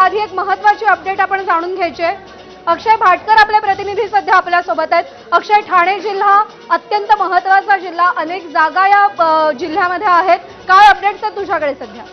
आधी एक महत्वाची अपडेट आपण जाणून घ्यायची अक्षय भाटकर आपले प्रतिनिधी सध्या आपल्यासोबत आहेत. अक्षय ठाणे जिल्हा अत्यंत महत्त्वाचा जिल्हा. अनेक जागा या जिल्ह्यामध्ये आहेत. काय अपडेट्स आहेत तुझ्याकडे सध्या?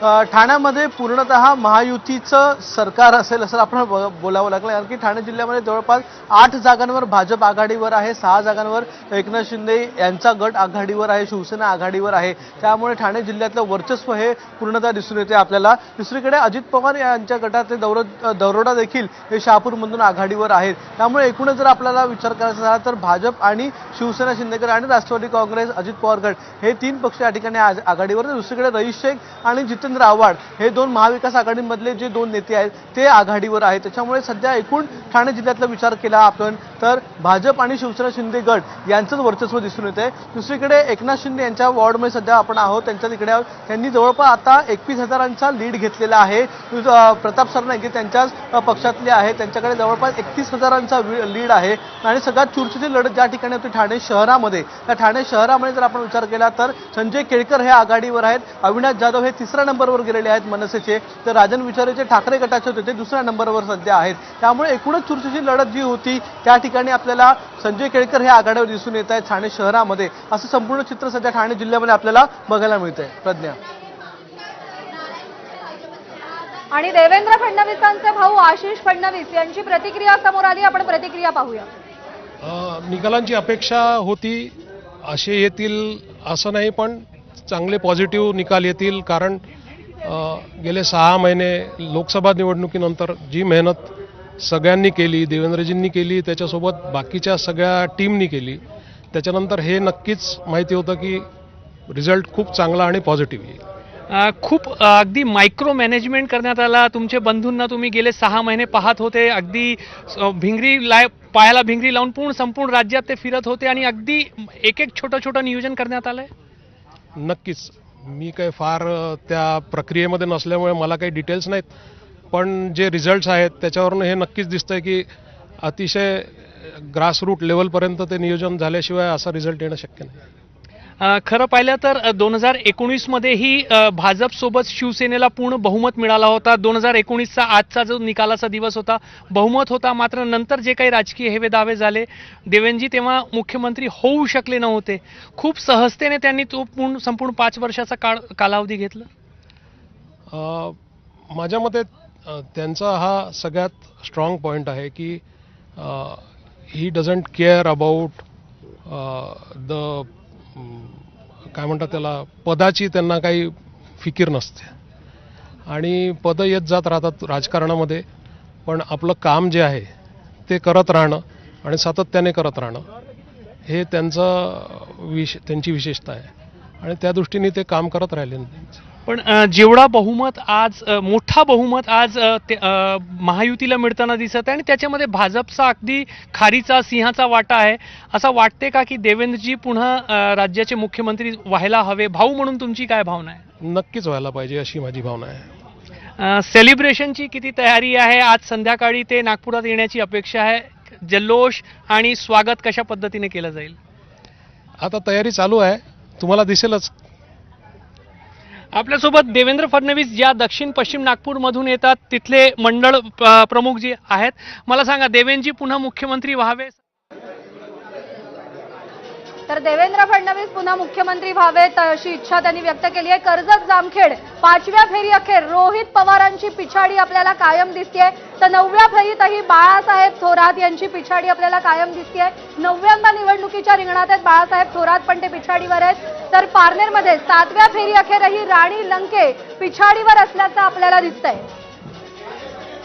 ठाण्यामध्ये पूर्णतः महायुतीचं सरकार असेल असं आपण ब- बोलावं लागलं. कारण की ठाणे जिल्ह्यामध्ये जवळपास आठ जागांवर भाजप आघाडीवर आहे सहा जागांवर एकनाथ शिंदे यांचा गट आघाडीवर आहे शिवसेना आघाडीवर आहे. त्यामुळे ठाणे जिल्ह्यातलं वर्चस्व हे पूर्णतः दिसून येते आपल्याला. दुसरीकडे अजित पवार यांच्या गटाचे दौर दरोडा देखील हे शहापूरमधून आघाडीवर आहेत. त्यामुळे एकूणच जर आपल्याला विचार करायचा झाला तर भाजप आणि शिवसेना शिंदेकर आणि राष्ट्रवादी काँग्रेस अजित पवार गट हे तीन पक्ष या ठिकाणी आज आघाडीवर दुसरीकडे रईस शेख आणि जितेंद्र आव्हाड हे दोन महाविकास आघाडीमधले जे दोन नेते आहेत ते आघाडीवर आहेत. त्याच्यामुळे सध्या एकूण ठाणे जिल्ह्यातला विचार केला आपण तर भाजप आणि शिवसेना शिंदे गट यांचंच वर्चस्व दिसून येत आहे दुसरीकडे एकनाथ शिंदे यांच्या वॉर्डमध्ये सध्या आपण आहोत त्यांच्या तिकडे त्यांनी जवळपास आता एकवीस हजारांचा लीड घेतलेला आहे. प्रताप सरनाईक त्यांच्याच पक्षातले आहेत. त्यांच्याकडे जवळपास एकतीस हजारांचा लीड आहे. आणि सगळ्यात चुरशीची लढत ज्या ठिकाणी होती ठाणे शहरामध्ये. त्या ठाणे शहरामध्ये जर आपण विचार केला तर संजय केळकर हे आघाडीवर आहेत. अविनाश जाधव हे तिसऱ्या नंबरवर गेलेले आहेत मनसेचे. तर राजन विचारेचे ठाकरे गटाचे होते ते दुसऱ्या नंबरवर सध्या आहेत. त्यामुळे एकूणच चुरशीची लढत जी होती त्या ठिकाणी आपल्याला संजय केळकर हे आघाडीवर दिसून येत आहेत ठाणे शहरामध्ये. असं संपूर्ण चित्र सध्या ठाणे जिल्ह्यामध्ये आपल्याला बघायला मिळतंय. प्रज्ञा. आणि देवेंद्र फडणवीसांचे भाऊ आशिष फडणवीस यांची प्रतिक्रिया समोर आली. आपण प्रतिक्रिया पाहूया. निकालांची अपेक्षा होती असे येतील असं नाही पण चांगले पॉझिटिव्ह निकाल येतील कारण गेले सहा महिने लोकसभा निवडणुकीनंतर जी मेहनत सगळ्यांनी केली देवेंद्रजींनी केली त्याच्यासोबत बाकीच्या सगळ्या टीमनी केली त्याच्यानंतर हे नक्कीच माहिती होतं की रिझल्ट खूप चांगला आणि पॉझिटिव्ह येईल. खूप अगदी मायक्रो मॅनेजमेंट करण्यात आला. तुमचे बंधूंना तुम्ही गेले सहा महिने पाहत होते. अगदी भिंगरी लाय पायाला भिंगरी लावून पूर्ण संपूर्ण राज्यात ते फिरत होते आणि अगदी एक एक छोटं छोटं नियोजन करण्यात आलंय? नक्कीच. मी काही फार त्या प्रक्रियेमध्ये नसल्यामुळे मला काही डिटेल्स नाहीत. पण जे रिझल्ट्स आहेत त्याच्यावरून हे नक्कीच दिसतंय की अतिशय ग्रासरूट लेवलपर्यंत ते नियोजन झाल्याशिवाय असा रिझल्ट येणं शक्य नाही. खरं पाहिलं तर दोन हजार एकोणीसमध्येही भाजपसोबत शिवसेनेला पूर्ण बहुमत मिळाला होता. दोन हजार एकोणीसचा आजचा जो निकालाचा दिवस होता बहुमत होता. मात्र नंतर जे काही राजकीय हेवे दावे झाले देवेंजी तेव्हा मुख्यमंत्री होऊ शकले नव्हते. खूप सहजतेने त्यांनी तो पूर्ण संपूर्ण पाच वर्षाचा काळ कालावधी घेतला. माझ्या मते त्यांचा हा सगळ्यात स्ट्रॉंग पॉईंट आहे की he doesn't care about the काय म्हणतात त्याला पदाची त्यांना काही फिकीर नसते. आणि पदं येत जात राहतात राजकारणामध्ये पण आपलं काम जे आहे ते करत राहणं आणि सातत्याने करत राहणं हे त्यांचं विश त्यांची विशेषता आहे. आणि त्या दृष्टीने ते काम करत राहिले. पण जेवढा बहुमत आज मोठा बहुमत आज महायुतीला मिळताना दिसत आहे आणि त्याच्यामध्ये भाजपचा अगदी खारीचा सिंहाचा वाटा आहे. असं वाटते का की देवेंद्रजी पुन्हा राज्याचे मुख्यमंत्री व्हायला हवे? भाऊ म्हणून तुमची काय भावना आहे? नक्कीच व्हायला पाहिजे अशी माझी भावना आहे. सेलिब्रेशनची किती तयारी आहे? आज संध्याकाळी ते नागपुरात येण्याची अपेक्षा आहे. जल्लोष आणि स्वागत कशा पद्धतीने केलं जाईल? आता तयारी चालू आहे. तुम्हाला दिसेलच आपल्यासोबत देवेंद्र फडणवीस ज्या दक्षिण पश्चिम नागपूरमधून येतात. तिथले मंडळ प- प्रमुख जे आहेत. मला सांगा देवेंद्रजी पुन्हा मुख्यमंत्री व्हावे? तर देवेंद्र फडणवीस पुन्हा मुख्यमंत्री व्हावेत अशी इच्छा त्यांनी व्यक्त केली आहे. कर्जत जामखेड पाचव्या फेरी अखेर. रोहित पवारांची पिछाडी आपल्याला कायम दिसतेय. तर नवव्या फेरीतही बाळासाहेब थोरात यांची पिछाडी आपल्याला कायम दिसतेय. नवव्यांदा निवडणुकीच्या रिंगणात आहेत बाळासाहेब थोरात पण ते पिछाडीवर आहेत. तर पारनेरमध्ये सातव्या फेरी अखेरही राणी लंके पिछाडीवर असल्याचं आपल्याला दिसतंय.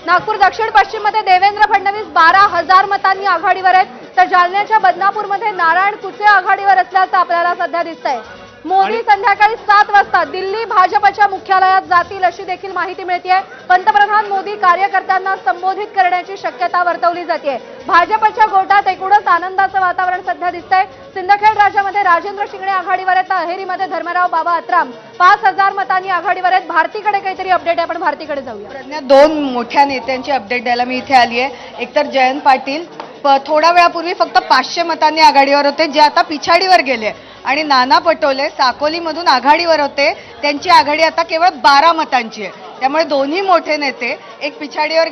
नागपूर दक्षिण पश्चिममध्ये देवेंद्र फडणवीस बारा हजार मतांनी आघाडीवर आहेत. तर जालन्याच्या बदनापूरमध्ये नारायण कुचे आघाडीवर असल्याचं आपल्याला सध्या दिसतंय. मोदी संध्याकाळी सात वाजता दिल्ली भाजपच्या मुख्यालयात जातील अशी देखील माहिती मिळते पंतप्रधान मोदी कार्यकर्त्यांना संबोधित करण्याची शक्यता वर्तवली जाते भाजपच्या गोटात एकूणच आनंदाचं वातावरण सध्या दिसतंय. सिंदखेड राज्यामध्ये राजेंद्र शिंगणे आघाडीवर आहेत तर अहेरीमध्ये धर्मराव बाबा अत्राम पाच हजार मतांनी आघाडीवर आहेत. भारतीकडे काहीतरी अपडेट आहे. आपण भारतीकडे जाऊया. प्रज्ञा दोन मोठ्या नेत्यांची अपडेट द्यायला मी इथे आली आहे एकतर जयंत पाटील प- थोड्या वेळापूर्वी फक्त पाचशे मतांनी आघाडीवर होते जे आता पिछाडीवर गेले आणि नाना पटोले साकोलीमधून आघाडीवर होते त्यांची आघाडी आता केवळ बारा मतांची आहे. त्यामुळे दोन्ही मोठे नेते एक पिछाडीवर गेले.